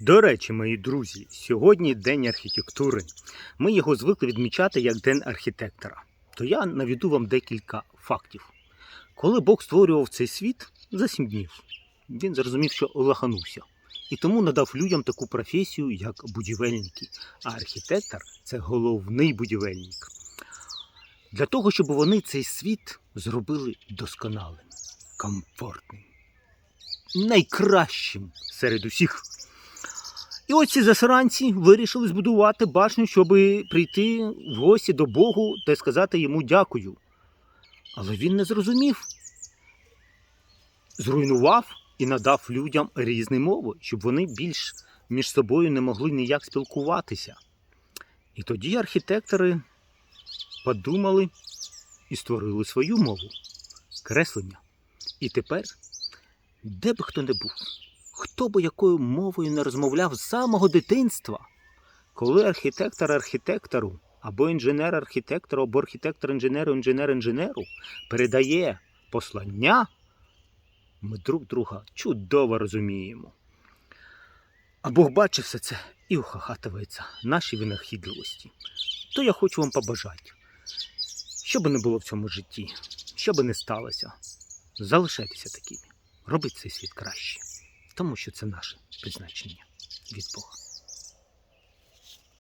До речі, мої друзі, сьогодні День архітектури. Ми його звикли відмічати як День архітектора. То я наведу вам декілька фактів. Коли Бог створював цей світ за сім днів, він зрозумів, що лаханувся. І тому надав людям таку професію, як будівельники. А архітектор це головний будівельник. Для того, щоб вони цей світ зробили досконалим, комфортним, найкращим серед усіх. І ось ці засранці вирішили збудувати башню, щоб прийти в гості до Богу та сказати йому дякую. Але він не зрозумів. Зруйнував і надав людям різні мови, щоб вони більш між собою не могли ніяк спілкуватися. І тоді архітектори подумали і створили свою мову креслення. І тепер, де б хто не був, хто би якою мовою не розмовляв з самого дитинства, коли архітектор архітектору, або інженер архітектору, або архітектор інженеру, інженер інженеру передає послання, ми друг друга чудово розуміємо. А Бог бачить все це і ухахатується нашій винахідливості. То я хочу вам побажати, що би не було в цьому житті, що би не сталося, залишайтеся такими, робіть цей світ краще, тому що це наше призначення від Бога.